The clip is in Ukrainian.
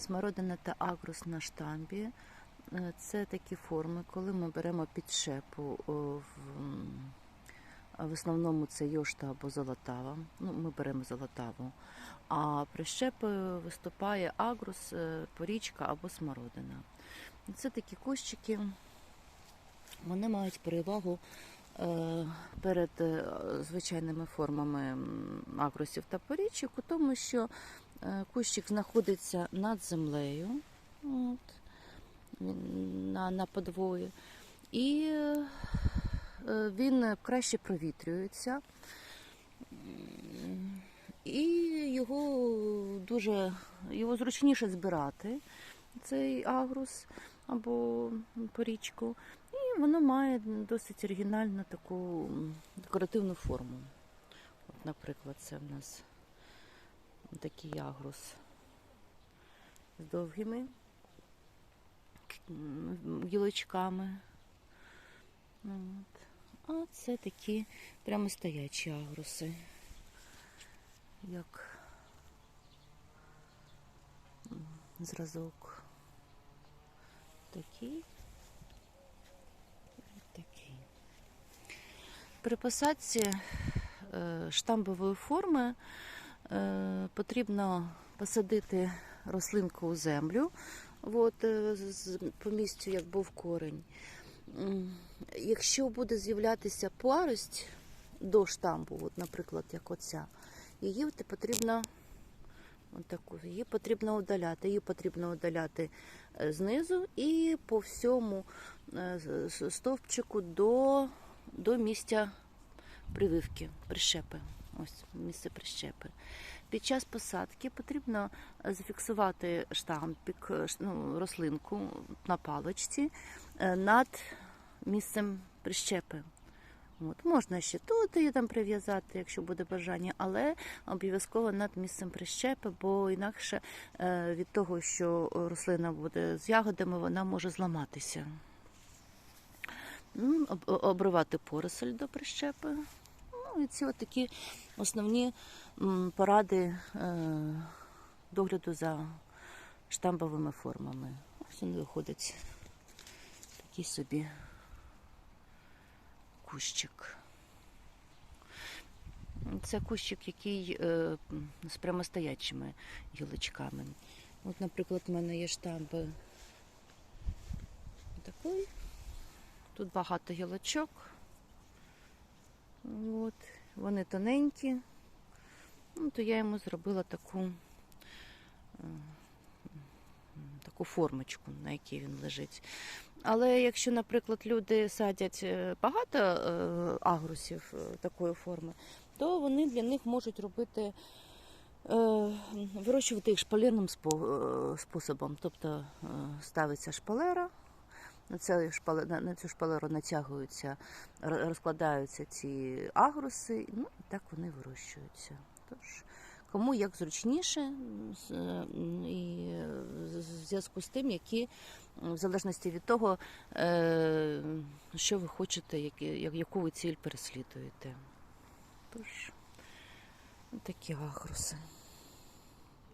Смородина та агрус на штамбі. Е, Це такі форми, коли ми беремо підшепу в, в основному це йошта або золотава. Ну, ми беремо золотаву. А прищепою виступає агрус, е, порічка або смородина. Це такі кущики, вони мають перевагу е, перед звичайними формами агрусів та порічок, у тому, що кущик знаходиться над землею от, на, на подвої, і е, е, він краще провітрюється. І його дуже його зручніше збирати, цей агрус або порічку. І воно має досить оригінальну таку декоративну форму. От, наприклад, це в нас такий агрус з довгими гілочками. От. А це такі прямо стоячі агруси. Як зразок. Такий. Такий. При посадці е, штамбової форми потрібно посадити рослинку у землю, от, е, по місцю, як був корень. Якщо буде з'являтися парость до штамбу, от, наприклад, як оця, її потрібно от таку, її потрібно удаляти. Її потрібно удаляти е, знизу і по всьому е, стовпчику до, до місця прививки, прищепи. Ось місце прищепи. Під час посадки потрібно е, зафіксувати штампік, е, ну, рослинку на паличці е, над місцем прищепи. От, можна ще тут її там прив'язати, якщо буде бажання, але обов'язково над місцем прищепи, бо інакше від того, що рослина буде з ягодами, вона може зламатися. Обривати поросль до прищепи. Ну, і ці от такі основні поради е, догляду за штамбовими формами. Ось він виходить такий собі кущик. Це кущик, який е, з прямостоячими гілочками. От, наприклад, в мене є штамби такий. Тут багато гілочок. От. Вони тоненькі. Ну, то я йому зробила таку, е, таку формочку, на якій він лежить. Але якщо, наприклад, люди садять е, багато е, агрусів такої форми, то вони для них можуть робити, вирощувати їх шпалерним способом. Тобто ставиться шпалера, на, цю шпале- на- цю шпалеру натягуються, розкладаються ці агруси, ну і так вони вирощуються. Тож, кому як зручніше, е, і в зв'язку з тим, які в залежності від того, е, що ви хочете, яку ви ціль переслідуєте. Тож, такі агруси.